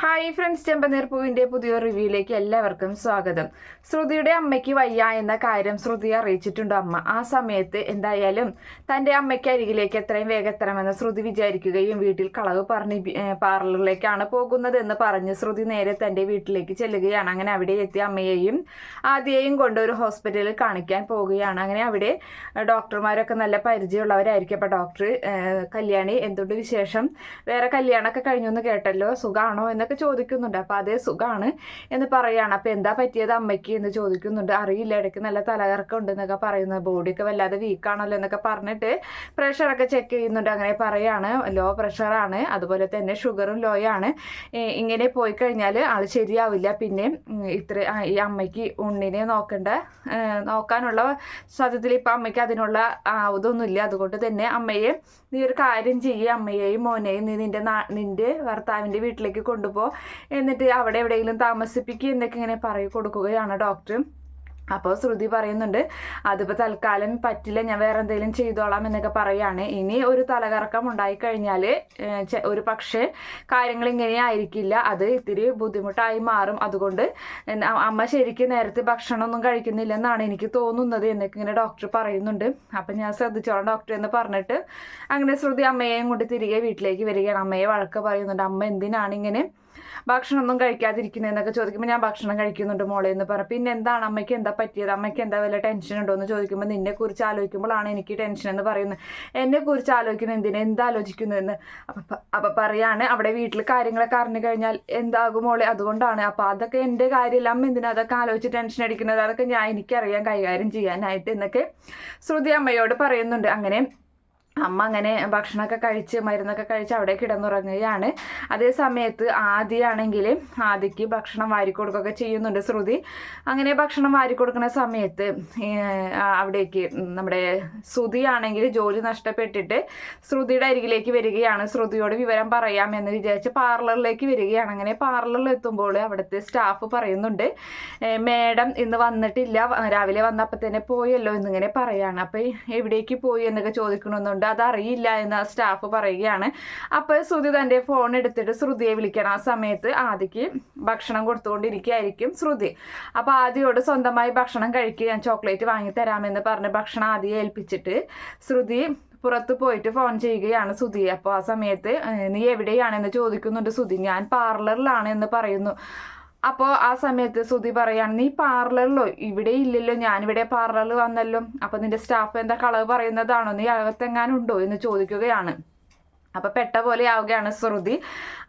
Hi friends ചെമ്പനീർ പൂവിന്റെ പുതിയ റിവ്യൂയിലേക്ക് എല്ലാവർക്കും സ്വാഗതം. ശ്രുതിയുടെ അമ്മയ്ക്ക് വയ്യ എന്ന കാര്യം ശ്രുതി അറിയിച്ചിട്ടുണ്ട് അമ്മ. ആ സമയത്ത് എന്തായാലും തന്റെ അമ്മയ്ക്ക് അരികിലേക്ക് എത്രയും വേഗം എത്തണമെന്ന് ശ്രുതി വിചാരിക്കുകയും വീട്ടിൽ കളവ് പറഞ്ഞ് പാർലറിലേക്കാണ് പോകുന്നത് എന്ന് പറഞ്ഞ് ശ്രുതി നേരെ തന്റെ വീട്ടിലേക്ക് ചെല്ലുകയാണ്. അങ്ങനെ അവിടെ എത്തിയ അമ്മയെയും ആദ്യയെയും കൊണ്ട് ഒരു ഹോസ്പിറ്റലിൽ കാണിക്കാൻ പോവുകയാണ്. അങ്ങനെ അവിടെ ഡോക്ടർമാരൊക്കെ നല്ല പരിചയമുള്ളവരായിരിക്കും. അപ്പോൾ ഡോക്ടർ കല്യാണി എന്തുകൊണ്ട് വിശേഷം? വേറെ കല്യാണമൊക്കെ കഴിഞ്ഞു എന്ന് കേട്ടല്ലോ. സുഖാണോ എന്നൊക്കെ ചോദിക്കുന്നുണ്ട്. അപ്പോൾ അതേ സുഖമാണ് എന്ന് പറയുകയാണ് അപ്പോൾ എന്താ പറ്റിയത് അമ്മയ്ക്ക് എന്ന് ചോദിക്കുന്നുണ്ട്. അറിയില്ല ഇടയ്ക്ക് നല്ല തലകറക്കം ഉണ്ടെന്നൊക്കെ പറയുന്നത് ബോഡിയൊക്കെ വല്ലാതെ വീക്കാണല്ലോ എന്നൊക്കെ പറഞ്ഞിട്ട് പ്രഷറൊക്കെ ചെക്ക് ചെയ്യുന്നുണ്ട്. അങ്ങനെ പറയുകയാണ് ലോ പ്രഷറാണ്. അതുപോലെ തന്നെ ഷുഗറും ലോ ആണ്. ഇങ്ങനെ പോയി കഴിഞ്ഞാൽ ആൾ ശരിയാവില്ല. പിന്നെ ഇത്ര ഈ അമ്മയ്ക്ക് ഉണ്ണിനെ നോക്കേണ്ട നോക്കാനുള്ള സത്യത്തിൽ ഇപ്പം അമ്മയ്ക്ക് അതിനുള്ള ആവതൊന്നുമില്ല അതുകൊണ്ട് തന്നെ അമ്മയെ നീ ഒരു കാര്യം ചെയ്യുക അമ്മയെയും മോനെയും നീ നിന്റെ നിന്റെ ഭർത്താവിന്റെ വീട്ടിലേക്ക് കൊണ്ടുപോ എന്നിട്ട് അവിടെ എവിടെയെങ്കിലും താമസിപ്പിക്കുക എന്നൊക്കെ ഇങ്ങനെ പറയി കൊടുക്കുകയാണ് ഡോക്ടർ അപ്പോൾ ശ്രുതി പറയുന്നുണ്ട് അതിപ്പോൾ തൽക്കാലം പറ്റില്ല ഞാൻ വേറെ എന്തെങ്കിലും ചെയ്തോളാം എന്നൊക്കെ പറയാണ്. ഇനി ഒരു തലകറക്കം ഉണ്ടായിക്കഴിഞ്ഞാൽ ഒരു പക്ഷേ കാര്യങ്ങൾ ഇങ്ങനെ ആയിരിക്കില്ല. അത് ഇത്തിരി ബുദ്ധിമുട്ടായി മാറും. അതുകൊണ്ട് അമ്മ ശരിക്കും നേരത്തെ ഭക്ഷണമൊന്നും കഴിക്കുന്നില്ലെന്നാണ് എനിക്ക് തോന്നുന്നത് എന്നൊക്കെ ഇങ്ങനെ ഡോക്ടർ പറയുന്നുണ്ട്. അപ്പം ഞാൻ ശ്രദ്ധിച്ചോളാം ഡോക്ടർ എന്ന് പറഞ്ഞിട്ട് അങ്ങനെ ശ്രുതി അമ്മയെയും കൊണ്ട് തിരികെ വീട്ടിലേക്ക് വരികയാണ്. അമ്മയെ വഴക്ക് പറയുന്നുണ്ട് അമ്മ എന്തിനാണ് ഇങ്ങനെ ഭക്ഷണമൊന്നും കഴിക്കാതിരിക്കുന്നത് എന്നൊക്കെ ചോദിക്കുമ്പോൾ ഞാൻ ഭക്ഷണം കഴിക്കുന്നുണ്ട് മോളെ എന്ന് പറഞ്ഞു പിന്നെ എന്താണ് അമ്മയ്ക്ക് എന്താ പറ്റിയത്? അമ്മയ്ക്ക് എന്താ വല്ല ടെൻഷൻ ഉണ്ടോ എന്ന് ചോദിക്കുമ്പോൾ നിന്നെ കുറിച്ച് ആലോചിക്കുമ്പോഴാണ് എനിക്ക് ടെൻഷൻ എന്ന് പറയുന്നത്. എന്നെ കുറിച്ച് ആലോചിക്കുന്നത് എന്തിനെ? എന്താലോചിക്കുന്നു എന്ന് അപ്പം അപ്പം പറയാണ് അവിടെ വീട്ടിൽ കാര്യങ്ങളൊക്കെ അറിഞ്ഞു കഴിഞ്ഞാൽ എന്താകും മോളെ? അതുകൊണ്ടാണ്. അപ്പം അതൊക്കെ എന്റെ കാര്യമില്ല. അമ്മ എന്തിനാ അതൊക്കെ ആലോചിച്ച് ടെൻഷൻ അടിക്കുന്നത്? അതൊക്കെ ഞാൻ എനിക്കറിയാം കൈകാര്യം ചെയ്യാനായിട്ട് എന്നൊക്കെ ശ്രുതി അമ്മയോട് പറയുന്നുണ്ട്. അങ്ങനെ അമ്മ അങ്ങനെ ഭക്ഷണമൊക്കെ കഴിച്ച് മരുന്നൊക്കെ കഴിച്ച് അവിടെ കിടന്നുറങ്ങുകയാണ്. അതേ സമയത്ത് ആദ്യയാണെങ്കിൽ ആദ്യക്ക് ഭക്ഷണം വാരി കൊടുക്കുകയൊക്കെ ചെയ്യുന്നുണ്ട് ശ്രുതി. അങ്ങനെ ഭക്ഷണം വാരി കൊടുക്കുന്ന സമയത്ത് അവിടേക്ക് നമ്മുടെ ശ്രുതി ആണെങ്കിൽ ജോലി നഷ്ടപ്പെട്ടിട്ട് ശ്രുതിയുടെ അരികിലേക്ക് വരികയാണ്. ശ്രുതിയോട് വിവരം പറയാമെന്ന് വിചാരിച്ച് പാർലറിലേക്ക് വരികയാണ്. അങ്ങനെ പാർലറിൽ എത്തുമ്പോൾ അവിടുത്തെ സ്റ്റാഫ് പറയുന്നുണ്ട് മേഡം ഇന്ന് വന്നിട്ടില്ല. രാവിലെ വന്നപ്പോൾ തന്നെ പോയല്ലോ എന്നിങ്ങനെ പറയാണ്. അപ്പോൾ എവിടേക്ക് പോയി? എന്നൊക്കെ ചോദിക്കണമെന്നുണ്ട്. അതറിയില്ല എന്ന് ആ സ്റ്റാഫ് പറയുകയാണ്. അപ്പോൾ ശ്രുതി തന്റെ ഫോൺ എടുത്തിട്ട് ശ്രുതിയെ വിളിക്കണം. ആ സമയത്ത് ആദിക്ക് ഭക്ഷണം കൊടുത്തുകൊണ്ടിരിക്കുകയായിരിക്കും ശ്രുതി. അപ്പോൾ ആദ്യയോട് സ്വന്തമായി ഭക്ഷണം കഴിക്കുക ഞാൻ ചോക്ലേറ്റ് വാങ്ങി തരാമെന്ന് പറഞ്ഞ് ഭക്ഷണം ആദ്യം ഏൽപ്പിച്ചിട്ട് ശ്രുതി പുറത്ത് പോയിട്ട് ഫോൺ ചെയ്യുകയാണ് സുധി അപ്പോൾ ആ സമയത്ത് നീ എവിടെയാണെന്ന് ചോദിക്കുന്നുണ്ട് സുധി ഞാൻ പാർലറിലാണ് എന്ന് പറയുന്നു. അപ്പോൾ ആ സമയത്ത് സുധി പറയാണ് നീ പാർലറിലോ? ഇവിടെ ഇല്ലല്ലോ. ഞാനിവിടെ പാർലറിൽ വന്നല്ലോ. അപ്പോൾ നിന്റെ സ്റ്റാഫ് എന്താ കളവ് പറയുന്നതാണോ? നീ അകത്തെങ്ങാനുണ്ടോ? എന്ന് ചോദിക്കുകയാണ്. അപ്പോൾ പെട്ട പോലെ ആവുകയാണ് ശ്രുതി.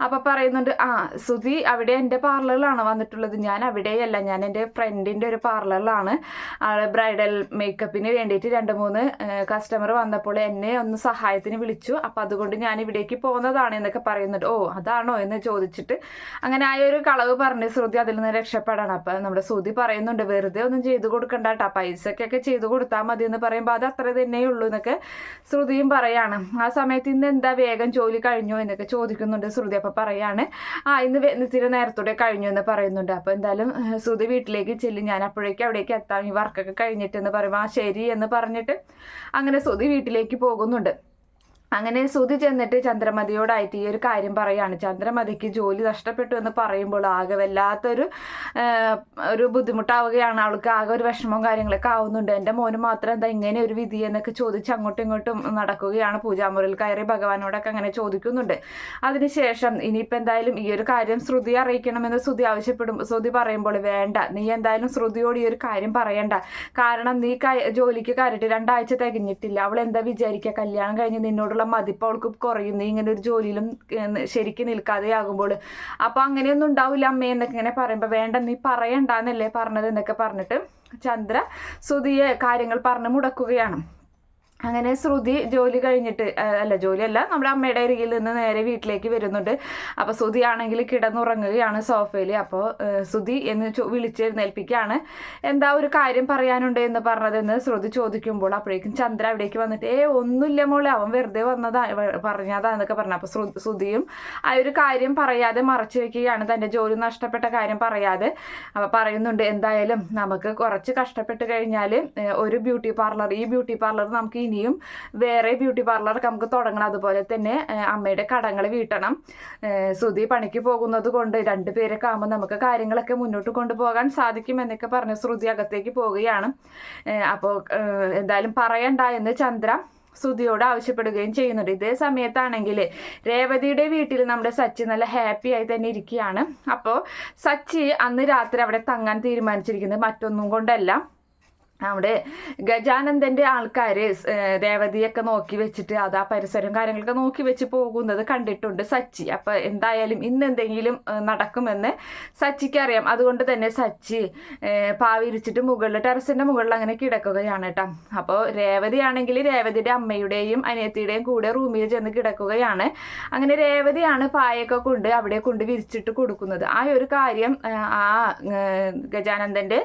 അപ്പോൾ പറയുന്നുണ്ട് ആ ശ്രുതി അവിടെ എന്റെ പാർലറിലാണ് വന്നിട്ടുള്ളത്. ഞാൻ അവിടെയല്ല. ഞാൻ എന്റെ ഫ്രണ്ടിന്റെ ഒരു പാർലറിലാണ്. ആൾ ബ്രൈഡൽ മേക്കപ്പിന് വേണ്ടിയിട്ട് രണ്ട് മൂന്ന് കസ്റ്റമർ വന്നപ്പോൾ എന്നെ ഒന്ന് സഹായത്തിന് വിളിച്ചു. അപ്പോൾ അതുകൊണ്ട് ഞാൻ ഇവിടേക്ക് പോകുന്നതാണ് എന്നൊക്കെ പറയുന്നുണ്ട്. ഓ അതാണോ? എന്ന് ചോദിച്ചിട്ട് അങ്ങനെ ആ ഒരു കളവ് പറഞ്ഞ് ശ്രുതി അതിൽ നിന്ന് രക്ഷപ്പെടാണ്. അപ്പം നമ്മുടെ ശ്രുതി പറയുന്നുണ്ട് വെറുതെ ഒന്നും ചെയ്തു കൊടുക്കണ്ട കേട്ടോ പൈസക്കൊക്കെ ചെയ്തു കൊടുത്താൽ മതി എന്ന് പറയുമ്പോൾ അത് അത്ര തന്നെയുള്ളൂ എന്നൊക്കെ ശ്രുതിയും പറയാണ്. ആ സമയത്ത് ഇന്ന് എന്താ വേഗം ജോലി കഴിഞ്ഞോ എന്നൊക്കെ ചോദിക്കുന്നുണ്ട് ശ്രുതി. അപ്പം പറയാണ് ആ ഇന്ന് ഇത്തിരി നേരത്തോടെ കഴിഞ്ഞു എന്ന് പറയുന്നുണ്ട്. അപ്പോൾ എന്തായാലും ശ്രുതി വീട്ടിലേക്ക് ചെല്ലും ഞാൻ അപ്പോഴേക്കും അവിടേക്ക് എത്താം. ഈ വർക്കൊക്കെ കഴിഞ്ഞിട്ട് എന്ന് പറയുമ്പോൾ ആ ശരി എന്ന് പറഞ്ഞിട്ട് അങ്ങനെ ശ്രുതി വീട്ടിലേക്ക് പോകുന്നുണ്ട്. അങ്ങനെ ശ്രുതി ചെന്നിട്ട് ചന്ദ്രമതിയോടായിട്ട് ഈ ഒരു കാര്യം പറയാണ്. ചന്ദ്രമതിക്ക് ജോലി നഷ്ടപ്പെട്ടു എന്ന് പറയുമ്പോൾ ആകെ വല്ലാത്തൊരു ഒരു ബുദ്ധിമുട്ടാവുകയാണ്. അവൾക്ക് ആകെ ഒരു വിഷമവും കാര്യങ്ങളൊക്കെ ആവുന്നുണ്ട്. എന്റെ മോന് മാത്രം എന്താ ഇങ്ങനെ ഒരു വിധി എന്നൊക്കെ ചോദിച്ച് അങ്ങോട്ടും ഇങ്ങോട്ടും നടക്കുകയാണ്. പൂജാമുറിയിൽ കയറി ഭഗവാനോടൊക്കെ അങ്ങനെ ചോദിക്കുന്നുണ്ട്. അതിനുശേഷം ഇനിയിപ്പോൾ എന്തായാലും ഈ ഒരു കാര്യം ശ്രുതി അറിയിക്കണമെന്ന് ശ്രുതി ആവശ്യപ്പെടും. ശ്രുതി പറയുമ്പോൾ വേണ്ട നീ എന്തായാലും ശ്രുതിയോട് ഈ ഒരു കാര്യം പറയണ്ട. കാരണം നീ ജോലിക്ക് കയറിയിട്ട് രണ്ടാഴ്ച തികഞ്ഞിട്ടില്ല. അവൾ എന്താ വിചാരിക്കുക? കല്യാണം കഴിഞ്ഞ് നിന്നോടുള്ള മതിപ്പ് അവൾക്ക് കുറയുന്നു. ഇങ്ങനെ ഒരു ജോലിയിലും ശരിക്കും നിൽക്കാതെ ആകുമ്പോൾ അപ്പോൾ അങ്ങനെയൊന്നും ഉണ്ടാവില്ല അമ്മേ എന്നൊക്കെ ഇങ്ങനെ പറയുമ്പോൾ വേണ്ട നീ പറയണ്ടെന്നല്ലേ പറഞ്ഞത്? എന്നൊക്കെ പറഞ്ഞിട്ട് ചന്ദ്ര ശ്രുതിയെ കാര്യങ്ങൾ പറഞ്ഞ് മുടക്കുകയാണ്. അങ്ങനെ ശ്രുതി ജോലി കഴിഞ്ഞിട്ട് അല്ല ജോലിയല്ല നമ്മുടെ അമ്മയുടെ അരികിൽ നിന്ന് നേരെ വീട്ടിലേക്ക് വരുന്നുണ്ട്. അപ്പോൾ ശ്രുതി ആണെങ്കിൽ കിടന്നുറങ്ങുകയാണ് സോഫയിൽ അപ്പോൾ ശ്രുതി എന്ന് വിളിച്ചെഴുന്നേൽപ്പിക്കുകയാണ് എന്താ ഒരു കാര്യം പറയാനുണ്ട് എന്ന് പറഞ്ഞതെന്ന് ശ്രുതി ചോദിക്കുമ്പോൾ അപ്പോഴേക്കും ചന്ദ്ര അവിടേക്ക് വന്നിട്ട് ഏ ഒന്നുമില്ല മോളെ അവൻ വെറുതെ വന്നതാ പറഞ്ഞതാ എന്നൊക്കെ പറഞ്ഞു. അപ്പോൾ ശ്രു ശ്രുതിയും ആ ഒരു കാര്യം പറയാതെ മറച്ചു വെക്കുകയാണ്. തന്റെ ജോലി നഷ്ടപ്പെട്ട കാര്യം പറയാതെ. അപ്പോൾ പറയുന്നുണ്ട് എന്തായാലും നമുക്ക് കുറച്ച് കഷ്ടപ്പെട്ട് കഴിഞ്ഞാൽ ഒരു ബ്യൂട്ടി പാർലർ ഈ ബ്യൂട്ടി പാർലർ നമുക്ക് ഇനിയും വേറെ ബ്യൂട്ടി പാർലറൊക്കെ നമുക്ക് തുടങ്ങണം. അതുപോലെ തന്നെ അമ്മയുടെ കടങ്ങൾ വീട്ടണം. സുധി പണിക്ക് പോകുന്നത് കൊണ്ട് രണ്ടുപേരൊക്കെ ആകുമ്പോൾ നമുക്ക് കാര്യങ്ങളൊക്കെ മുന്നോട്ട് കൊണ്ടുപോകാൻ സാധിക്കും എന്നൊക്കെ പറഞ്ഞ് ശ്രുതി അകത്തേക്ക് പോവുകയാണ്. അപ്പോൾ എന്തായാലും പറയണ്ട എന്ന് ചന്ദ്ര സുധിയോട് ആവശ്യപ്പെടുകയും ചെയ്യുന്നുണ്ട്. ഇതേ സമയത്താണെങ്കിൽ രേവതിയുടെ വീട്ടിൽ നമ്മുടെ സച്ചി നല്ല ഹാപ്പി ആയി തന്നെ ഇരിക്കുകയാണ്. അപ്പോൾ സച്ചി അന്ന് രാത്രി അവിടെ തങ്ങാൻ തീരുമാനിച്ചിരിക്കുന്നത് മറ്റൊന്നും കൊണ്ടല്ല. അവിടെ ഗജാനന്ദന്റെ ആൾക്കാര് രേവതിയൊക്കെ നോക്കി വെച്ചിട്ട് അത് ആ പരിസരം കാര്യങ്ങളൊക്കെ നോക്കി വെച്ച് പോകുന്നത് കണ്ടിട്ടുണ്ട് സച്ചി. അപ്പൊ എന്തായാലും ഇന്ന് എന്തെങ്കിലും നടക്കുമെന്ന് സച്ചിക്ക് അറിയാം. അതുകൊണ്ട് തന്നെ സച്ചി പാവിരിച്ചിട്ട് മുകളിൽ ടെറസിന്റെ മുകളിൽ അങ്ങനെ കിടക്കുകയാണ് കേട്ടോ അപ്പോൾ രേവതിയാണെങ്കിൽ രേവതിയുടെ അമ്മയുടെയും അനിയത്തിയുടെയും കൂടെ റൂമിൽ ചെന്ന് കിടക്കുകയാണ്. അങ്ങനെ രേവതിയാണ് പായൊക്കെ കൊണ്ട് അവിടെ കൊണ്ട് വിരിച്ചിട്ട് കൊടുക്കുന്നത്. ആ ഒരു കാര്യം ആ ഗജാനന്ദന്റെ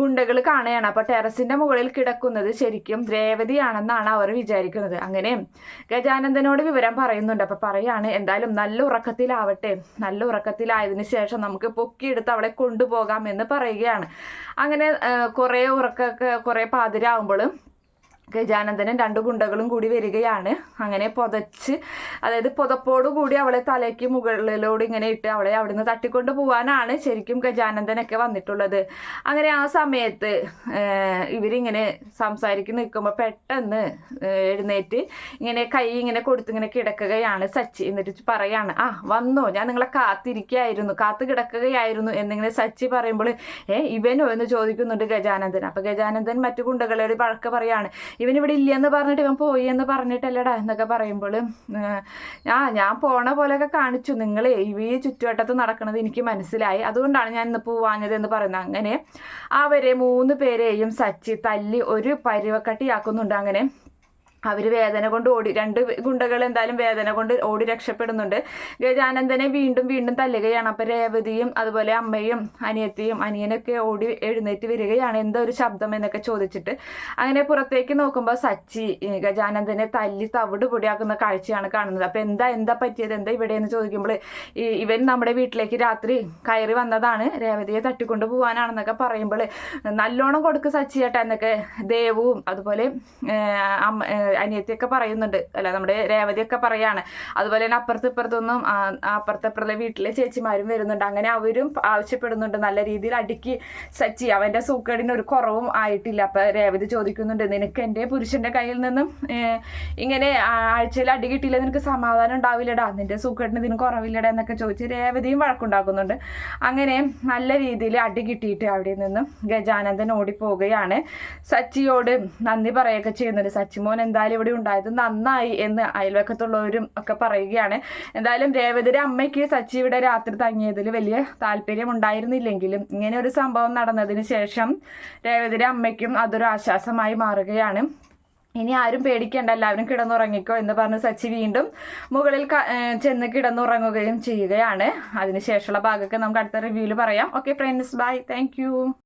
ഗുണ്ടകൾ കാണുകയാണ്. അപ്പൊ ടെറസിന്റെ മുകളിൽ കിടക്കുന്നത് ശരിക്കും രേവതിയാണെന്നാണ് അവർ വിചാരിക്കുന്നത്. അങ്ങനെ ഗജാനന്ദനോട് വിവരം പറയുന്നുണ്ട്. അപ്പൊ പറയാണ് എന്തായാലും നല്ല ഉറക്കത്തിലാവട്ടെ. നല്ല ഉറക്കത്തിലായതിനു ശേഷം നമുക്ക് പൊക്കിയെടുത്ത് അവളെ കൊണ്ടുപോകാം എന്ന് പറയുകയാണ്. അങ്ങനെ കുറെ ഉറക്കൊക്കെ കുറെ പാതിരാകുമ്പോഴും ഗജാനന്ദനും രണ്ട് ഗുണ്ടകളും കൂടി വരികയാണ്. അങ്ങനെ പുതച്ച് അതായത് പുതപ്പോടു കൂടി അവളെ തലയ്ക്ക് മുകളിലോട് ഇങ്ങനെ ഇട്ട് അവളെ അവിടുന്ന് തട്ടിക്കൊണ്ട് പോവാനാണ് ശരിക്കും ഗജാനന്ദനൊക്കെ വന്നിട്ടുള്ളത്. അങ്ങനെ ആ സമയത്ത് ഇവരിങ്ങനെ സംസാരിക്കുന്ന നിൽക്കുമ്പോൾ പെട്ടെന്ന് എഴുന്നേറ്റ് ഇങ്ങനെ കൈ ഇങ്ങനെ കൊടുത്ത് ഇങ്ങനെ കിടക്കുകയാണ് സച്ചി. എന്നിട്ട് പറയാണ് ആ വന്നോ ഞാൻ നിങ്ങളെ കാത്തിരിക്കുകയായിരുന്നു കാത്തു കിടക്കുകയായിരുന്നു എന്നിങ്ങനെ സച്ചി പറയുമ്പോൾ ഏ ഇവനോ? എന്ന് ചോദിക്കുന്നുണ്ട് ഗജാനന്ദൻ. അപ്പം ഗജാനന്ദൻ മറ്റു ഗുണ്ടകളോട് വഴക്ക് പറയാണ് ഇവൻ ഇവിടെ ഇല്ലെന്ന് പറഞ്ഞിട്ട് ഇവൻ പോയി എന്ന് പറഞ്ഞിട്ടല്ലടാ എന്നൊക്കെ പറയുമ്പോൾ ആ ഞാൻ പോണ പോലെയൊക്കെ കാണിച്ചു. നിങ്ങൾ ഈ ചുറ്റുവട്ടത്ത് നടക്കുന്നത് എനിക്ക് മനസ്സിലായി. അതുകൊണ്ടാണ് ഞാൻ ഇന്ന് പോവാഞ്ഞത് എന്ന് പറയുന്നത്. അങ്ങനെ അവരെ മൂന്ന് പേരെയും സച്ചി തല്ലി ഒരു പരുവക്കട്ടിയാക്കുന്നുണ്ട്. അങ്ങനെ അവർ വേദന കൊണ്ട് ഓടി രണ്ട് ഗുണ്ടകൾ എന്തായാലും വേദന കൊണ്ട് ഓടി രക്ഷപ്പെടുന്നുണ്ട്. ഗജാനന്ദനെ വീണ്ടും വീണ്ടും തല്ലുകയാണ്. അപ്പം രേവതിയും അതുപോലെ അമ്മയും അനിയത്തിയും അനിയനൊക്കെ ഓടി എഴുന്നേറ്റ് വരികയാണ്. എന്തോ ഒരു ശബ്ദം എന്നൊക്കെ ചോദിച്ചിട്ട് അങ്ങനെ പുറത്തേക്ക് നോക്കുമ്പോൾ സച്ചി ഗജാനന്ദനെ തല്ലി തവിട് പൊടിയാക്കുന്ന കാഴ്ചയാണ് കാണുന്നത്. അപ്പം എന്താ എന്താ പറ്റിയത്? എന്താ ഇവിടെ എന്ന് ചോദിക്കുമ്പോൾ ഇവൻ നമ്മുടെ വീട്ടിലേക്ക് രാത്രി കയറി വന്നതാണ്. രേവതിയെ തട്ടിക്കൊണ്ട് പോകാനാണെന്നൊക്കെ പറയുമ്പോൾ നല്ലോണം കൊടുക്ക് സച്ചിയേട്ടാ എന്നൊക്കെ ദേവും അതുപോലെ അമ്മ അനിയത്തിയൊക്കെ പറയുന്നുണ്ട്. അല്ല നമ്മുടെ രേവതിയൊക്കെ പറയാണ്. അതുപോലെ തന്നെ അപ്പുറത്ത് ഇപ്പുറത്തൊന്നും അപ്പുറത്തെ വീട്ടിലെ ചേച്ചിമാരും വരുന്നുണ്ട്. അങ്ങനെ അവരും ആവശ്യപ്പെടുന്നുണ്ട്. നല്ല രീതിയിൽ അടുക്കി സച്ചി അവന്റെ സൂക്കേടിന് ഒരു കുറവും ആയിട്ടില്ല. അപ്പൊ രേവതി ചോദിക്കുന്നുണ്ട് നിനക്ക് എന്റെ പുരുഷന്റെ കയ്യിൽ നിന്നും ഇങ്ങനെ ആഴ്ചയിൽ അടി കിട്ടിയില്ല നിനക്ക് സമാധാനം ഉണ്ടാവില്ലടാ? നിന്റെ സൂക്കേടിന് ഇതിന് കുറവില്ലടാ? എന്നൊക്കെ ചോദിച്ച് രേവതിയും വഴക്കുണ്ടാക്കുന്നുണ്ട്. അങ്ങനെ നല്ല രീതിയിൽ അടി കിട്ടിയിട്ട് അവിടെ നിന്നും ഗജാനന്ദൻ ഓടിപ്പോവുകയാണ്. സച്ചിയോട് നന്ദി പറയുകയൊക്കെ ചെയ്യുന്നുണ്ട്. സച്ചിമോൻ എന്തായാലും ഇവിടെ ഉണ്ടായത് നന്നായി എന്ന് അയൽവക്കത്തുള്ളവരും ഒക്കെ പറയുകയാണ്. എന്തായാലും രേവതിയുടെ അമ്മയ്ക്ക് സച്ചി ഇവിടെ രാത്രി തങ്ങിയതിൽ വലിയ താല്പര്യം ഉണ്ടായിരുന്നില്ലെങ്കിലും ഇങ്ങനെ ഒരു സംഭവം നടന്നതിന് ശേഷം രേവതിയുടെ അമ്മയ്ക്കും അതൊരു ആശ്വാസമായി മാറുകയാണ്. ഇനി ആരും പേടിക്കേണ്ട എല്ലാവരും കിടന്നുറങ്ങിക്കോ എന്ന് പറഞ്ഞ് സച്ചി വീണ്ടും മുകളിൽ ചെന്ന് കിടന്നുറങ്ങുകയും ചെയ്യുകയാണ്. അതിനുശേഷമുള്ള ഭാഗമൊക്കെ നമുക്ക് അടുത്ത റിവ്യൂവിൽ പറയാം. Okay friends bye thank